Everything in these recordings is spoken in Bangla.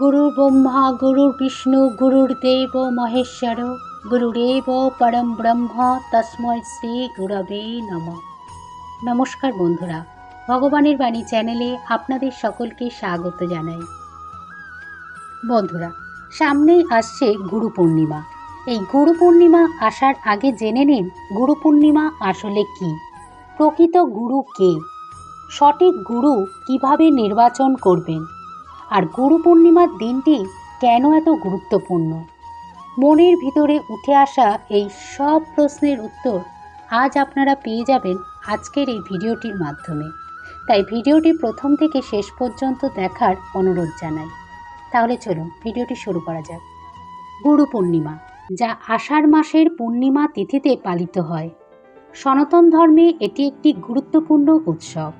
গুরু ব্রহ্মা গুরুর বিষ্ণু গুরুর দেব মহেশ্বর গুরুরেব পরম ব্রহ্ম তস্ময় শ্রী গুরবে নম নমস্কার বন্ধুরা, ভগবানের বাণী চ্যানেলে আপনাদের সকলকে স্বাগত জানাই। বন্ধুরা, সামনেই আসছে গুরু পূর্ণিমা। এই গুরু পূর্ণিমা আসার আগে জেনে নিন, গুরু পূর্ণিমা আসলে কি? প্রকৃত গুরু কে? সঠিক গুরু কীভাবে নির্বাচন করবেন? আর গুরু পূর্ণিমার দিনটি কেন এত গুরুত্বপূর্ণ? মনের ভিতরে উঠে আসা এই সব প্রশ্নের উত্তর আজ আপনারা পেয়ে যাবেন আজকের এই ভিডিওটির মাধ্যমে। তাই ভিডিওটি প্রথম থেকে শেষ পর্যন্ত দেখার অনুরোধ জানাই। তাহলে চলুন ভিডিওটি শুরু করা যাক। গুরু পূর্ণিমা, যা আষাঢ় মাসের পূর্ণিমা তিথিতে পালিত হয়। সনাতন ধর্মে এটি একটি গুরুত্বপূর্ণ উৎসব।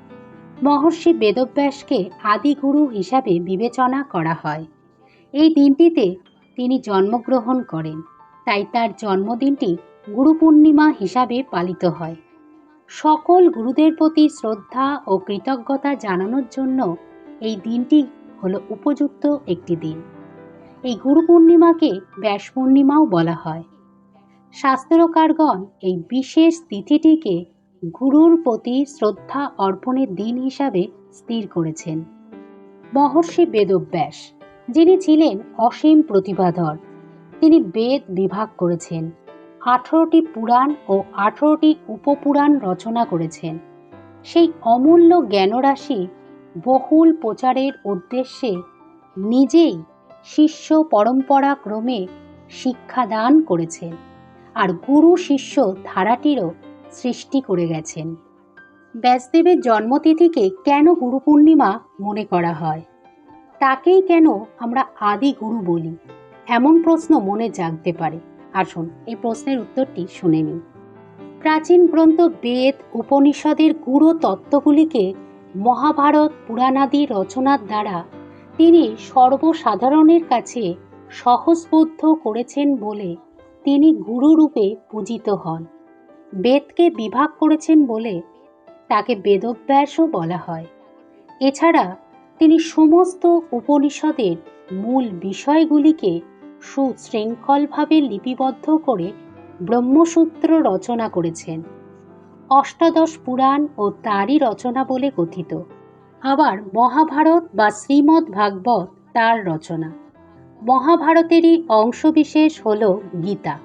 মহর্ষি বেদব্যাসকে আদিগুরু হিসাবে বিবেচনা করা হয়। এই দিনটিতে তিনি জন্মগ্রহণ করেন। তাই তার জন্মদিনটি গুরু পূর্ণিমা হিসাবে পালিত হয়। সকল গুরুদের প্রতি শ্রদ্ধা ও কৃতজ্ঞতা জানানোর জন্য এই দিনটি হলো উপযুক্ত একটি দিন। এই গুরু পূর্ণিমাকে ব্যাস পূর্ণিমাও বলা হয়। শাস্ত্রকারগণ এই বিশেষ তিথিটিকে গুরুর প্রতি শ্রদ্ধা অর্পণের দিন হিসাবে স্থির করেছেন। মহর্ষি বেদব্যাস, যিনি ছিলেন অসীম প্রতিভাধর, তিনি বেদ বিভাগ করেছেন, আঠারোটি পুরাণ ও আঠারোটি উপপুরাণ রচনা করেছেন। সেই অমূল্য জ্ঞানরাশি বহুল প্রচারের উদ্দেশ্যে নিজেই শিষ্য পরম্পরা ক্রমে শিক্ষাদান করেছেন। আর গুরু শিষ্য ধারাটিরও সৃষ্টি করে গেছেন। ব্যাসদেবের জন্মতিথিকে কেন গুরু পূর্ণিমা মনে করা হয়? তাকেই কেন আমরা আদি গুরু বলি? এমন প্রশ্ন মনে জাগতে পারে। আসুন, এই প্রশ্নের উত্তরটি শুনে নিন প্রাচীন গ্রন্থ বেদ উপনিষদের গুরু তত্ত্বগুলিকে মহাভারত পুরাণাদি রচনার দ্বারা তিনি সর্বসাধারণের কাছে সহজবোধ্য করেছেন বলে তিনি গুরুরূপে পূজিত হন। বেদকে বিভাগ করেছেন বলে তাকে বেদব্যাসও বলা হয়। এছাড়া তিনি সমস্ত উপনিষদের মূল বিষয়গুলিকে সুশৃঙ্খলভাবে লিপিবদ্ধ করে ব্রহ্মসূত্র রচনা করেছেন। অষ্টাদশ পুরাণ ও তারই রচনা বলে কথিত। আবার মহাভারত বা শ্রীমদ্ ভাগবত তার রচনা। মহাভারতেরই অংশবিশেষ হল গীতা।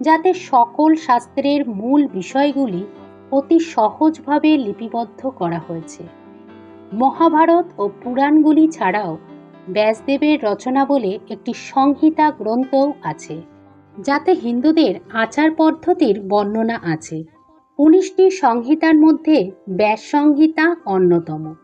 যাতে সকল শাস্ত্রের মূল বিষয়গুলি অতি সহজভাবে লিপিবদ্ধ করা হয়েছে। মহাভারত ও পুরাণগুলি ছাড়াও ব্যাসদেবের রচনা বলে একটি সংহিতা গ্রন্থও আছে, যাতে হিন্দুদের আচার পদ্ধতির বর্ণনা আছে। উনিশটি সংহিতার মধ্যে ব্যাস সংহিতা অন্যতম।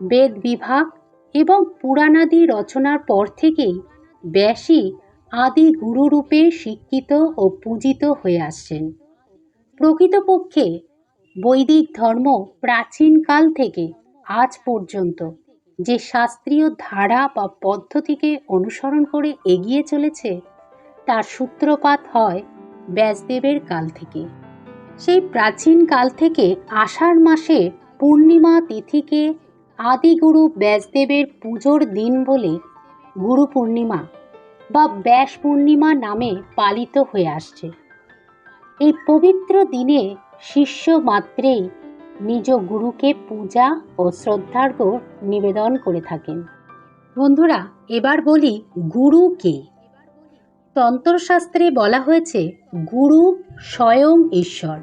বেদ বিভাগ এবং পুরাণাদি রচনার পর থেকেই ব্যাসই আদি গুরুরূপে শিক্ষিত ও পূজিত হয়ে আসছেন। প্রকৃতপক্ষে বৈদিক ধর্ম প্রাচীনকাল থেকে আজ পর্যন্ত যে শাস্ত্রীয় ধারা বা পদ্ধতিকে অনুসরণ করে এগিয়ে চলেছে, তার সূত্রপাত হয় ব্যাসদেবের কাল থেকে। সেই প্রাচীন কাল থেকে আষাঢ় মাসে পূর্ণিমা তিথিকে আদিগুরু ব্যাসদেবের পুজোর দিন বলে গুরু পূর্ণিমা বা ব্যাস পূর্ণিমা নামে পালিত হয়ে আসছে। এই পবিত্র দিনে শিষ্য মাত্রেই নিজ গুরুকে পূজা ও শ্রদ্ধার্ঘ নিবেদন করে থাকেন। বন্ধুরা, এবার বলি গুরু কে? তন্ত্রশাস্ত্রে বলা হয়েছে, গুরু স্বয়ং ঈশ্বর।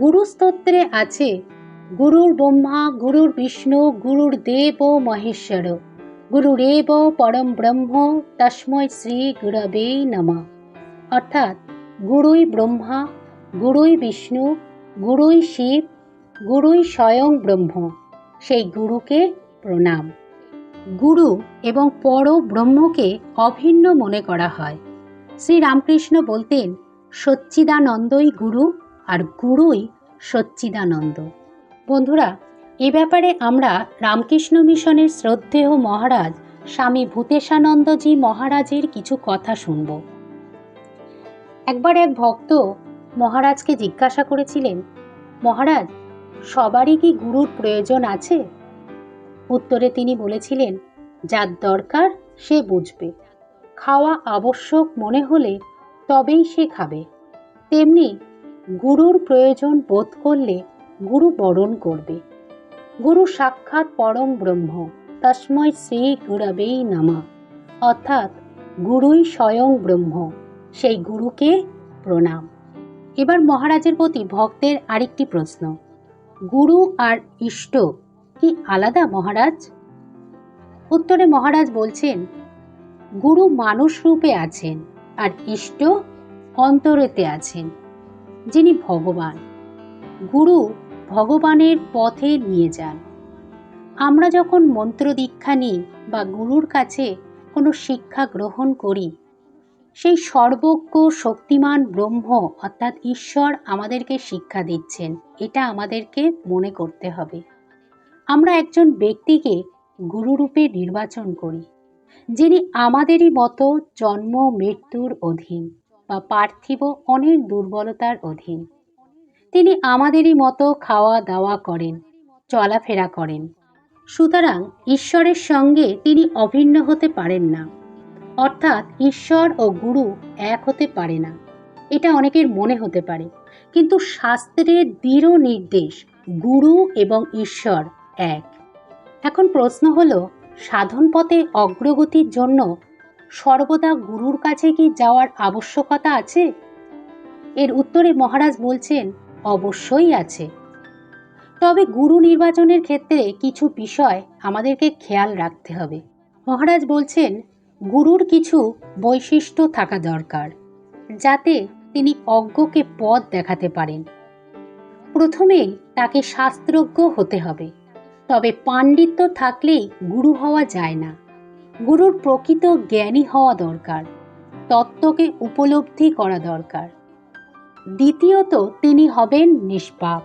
গুরু স্তোত্রে আছে গুরুর ব্রহ্মা গুরুর বিষ্ণু গুরুর দেব ও মহেশ্বর। গুরুরেব পরম ব্রহ্ম তস্ময় শ্রী গুরবে নমঃ। অর্থাৎ গুরুই ব্রহ্মা, গুরুই বিষ্ণু, গুরুই শিব, গুরুই স্বয়ং ব্রহ্ম, সেই গুরুকে প্রণাম। গুরু এবং পর ব্রহ্মকে অভিন্ন মনে করা হয়। শ্রীরামকৃষ্ণ বলতেন, সচ্চিদানন্দই গুরু আর গুরুই সচ্চিদানন্দ। বন্ধুরা এ ব্যাপারে আমরা রামকৃষ্ণ মিশনের শ্রদ্ধেয় মহারাজ স্বামী ভূতেশানন্দজি মহারাজের কিছু কথা শুনব। একবার এক ভক্ত মহারাজকে জিজ্ঞাসা করেছিলেন, মহারাজ, সবারই কি গুরুর প্রয়োজন আছে? উত্তরে তিনি বলেছিলেন, যার দরকার সে বুঝবে। খাওয়া আবশ্যক মনে হলে তবেই সে খাবে। তেমনি গুরুর প্রয়োজন বোধ করলে গুরু বরণ করবে। গুরু সাক্ষাৎ পরম ব্রহ্ম তস্ময় শ্রী গুরবেই নামা। অর্থাৎ গুরুই স্বয়ং ব্রহ্ম, সেই গুরুকে প্রণাম। এবার মহারাজের প্রতি ভক্তের আরেকটি প্রশ্ন, গুরু আর ইষ্ট কি আলাদা মহারাজ? উত্তরে মহারাজ বলছেন, গুরু মানুষ রূপে আছেন আর ইষ্ট অন্তরেতে আছেন, যিনি ভগবান। গুরু ভগবানের পথে নিয়ে যান। আমরা যখন মন্ত্র দীক্ষা নিই বা গুরুর কাছে কোনো শিক্ষা গ্রহণ করি, সেই সর্বজ্ঞ শক্তিমান ব্রহ্ম অর্থাৎ ঈশ্বর আমাদেরকে শিক্ষা দিচ্ছেন। এটা আমাদেরকে মনে করতে হবে। আমরা একজন ব্যক্তিকে গুরুরূপে নির্বাচন করি, যিনি আমাদেরই মতো জন্ম, মৃত্যুর অধীন বা পার্থিব অনেক দুর্বলতার অধীন। তিনি আমাদেরই মতো খাওয়া দাওয়া করেন, চলাফেরা করেন। সুতরাং ঈশ্বরের সঙ্গে তিনি অভিন্ন হতে পারেন না। অর্থাৎ ঈশ্বর ও গুরু এক হতে পারে না। এটা অনেকের মনে হতে পারে। কিন্তু শাস্ত্রের দৃঢ় নির্দেশ, গুরু এবং ঈশ্বর এক। এখন প্রশ্ন হলো, সাধন পথে অগ্রগতির জন্য সর্বদা গুরুর কাছে কি যাওয়ার আবশ্যকতা আছে? এর উত্তরে মহারাজ বলছেন অবশ্যই আছে। তবে গুরু নির্বাচনের ক্ষেত্রে কিছু বিষয় আমাদেরকে খেয়াল রাখতে হবে। মহারাজ বলছেন, গুরুর কিছু বৈশিষ্ট্য থাকা দরকার, যাতে তিনি অজ্ঞকে পথ দেখাতে পারেন। প্রথমেই তাকে শাস্ত্রজ্ঞ হতে হবে, তবে পাণ্ডিত্য থাকলেই গুরু হওয়া যায় না। গুরুর প্রকৃত জ্ঞানী হওয়া দরকার, তত্ত্বকে উপলব্ধি করা দরকার। দ্বিতীয়ত তিনি হবেন নিষ্পাপ।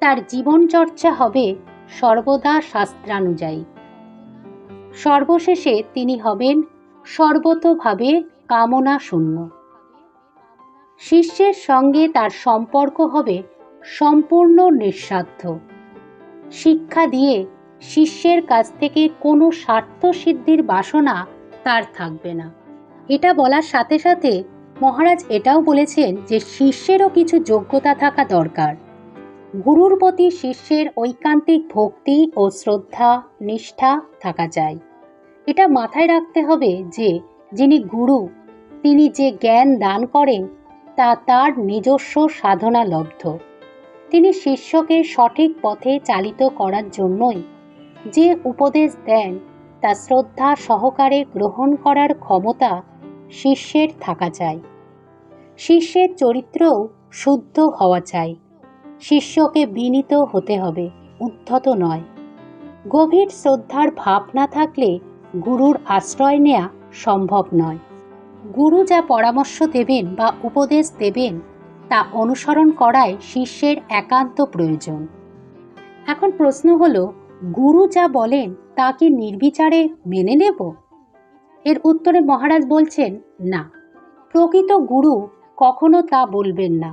তার জীবনচর্চা হবে সর্বদা শাস্ত্রানুযায়ী। সর্বশেষে তিনি হবেন সর্বতোভাবে কামনা শূন্য শিষ্যের সঙ্গে তার সম্পর্ক হবে সম্পূর্ণ নিঃস্বার্থ। শিক্ষা দিয়ে শিষ্যের কাছ থেকে কোনো স্বার্থ সিদ্ধির বাসনা তার থাকবে না। এটা বলার সাথে সাথে মহারাজ এটাও বলেছেন যে শিষ্যেরও কিছু যোগ্যতা থাকা দরকার। গুরুর প্রতি শিষ্যের ঐকান্তিক ভক্তি ও শ্রদ্ধা, নিষ্ঠা থাকা যায় এটা মাথায় রাখতে হবে যে, যিনি গুরু, তিনি যে জ্ঞান দান করেন, তা তার নিজস্ব সাধনা লব্ধ। তিনি শিষ্যকে সঠিক পথে চালিত করার জন্যই যে উপদেশ দেন, তা শ্রদ্ধা সহকারে গ্রহণ করার ক্ষমতা শিষ্যের থাকা চাই। শিষ্যের চরিত্রও শুদ্ধ হওয়া চাই। শিষ্যকে বিনীত হতে হবে, উদ্ধত নয়। গভীর শ্রদ্ধার ভাব না থাকলে গুরুর আশ্রয় নেওয়া সম্ভব নয়। গুরু যা পরামর্শ দেবেন বা উপদেশ দেবেন, তা অনুসরণ করাই শিষ্যের একান্ত প্রয়োজন। এখন প্রশ্ন হলো, গুরু যা বলেন, তা কি নির্বিচারে মেনে নেব? এর উত্তরে মহারাজ বলছেন, না। প্রকৃত গুরু কখনো তা বলবেন না।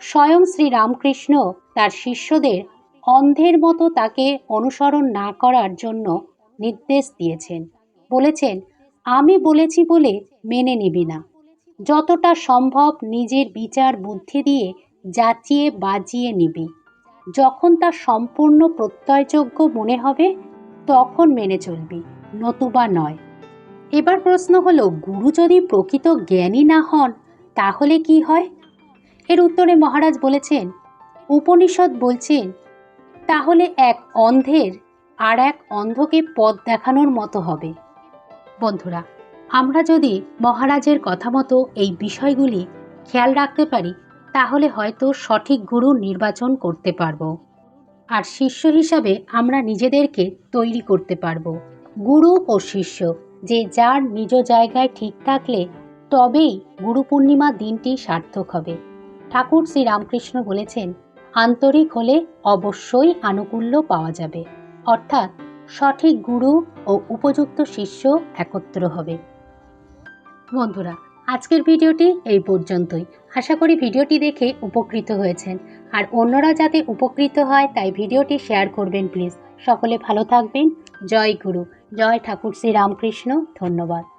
স্বয়ং শ্রী রামকৃষ্ণ তার শিষ্যদের অন্ধের মতো তাকে অনুসরণ না করার জন্য নির্দেশ দিয়েছেন। বলেছেন, আমি বলেছি বলে মেনে নিবি না। যতটা সম্ভব নিজের বিচার বুদ্ধি দিয়ে যাচিয়ে বাজিয়ে নিবি। যখন তা সম্পূর্ণ প্রত্যয়যোগ্য মনে হবে, তখন মেনে চলবি, নতুবা নয়। এবার প্রশ্ন হলো, গুরু যদি প্রকৃত জ্ঞানী না হন তাহলে কি হয়? এর উত্তরে মহারাজ বলেছেন উপনিষদ বলছেন, তাহলে এক অন্ধের আর এক অন্ধকে পথ দেখানোর মতো হবে। বন্ধুরা, আমরা যদি মহারাজের কথা মতো এই বিষয়গুলি খেয়াল রাখতে পারি, তাহলে হয়তো সঠিক গুরু নির্বাচন করতে পারব। আর শিষ্য হিসাবে আমরা নিজেদেরকে তৈরি করতে পারব। গুরু ও শিষ্য যে যার নিজ জায়গায় ঠিক থাকলে তবেই গুরু পূর্ণিমা দিনটি সার্থক হবে। ঠাকুর শ্রী রামকৃষ্ণ বলেছেন, আন্তরিক হলে অবশ্যই আনুকূল্য পাওয়া যাবে। অর্থাৎ সঠিক গুরু ও উপযুক্ত শিষ্য একত্র হবে। বন্ধুরা, আজকের ভিডিওটি এই পর্যন্তই। আশা করি ভিডিওটি দেখে উপকৃত হয়েছেন। আর অন্যরা যাতে উপকৃত হয়, তাই ভিডিওটি শেয়ার করবেন প্লিজ। সকলে ভালো থাকবেন। জয় গুরু। জয় ঠাকুর শ্রী রামকৃষ্ণ ধন্যবাদ।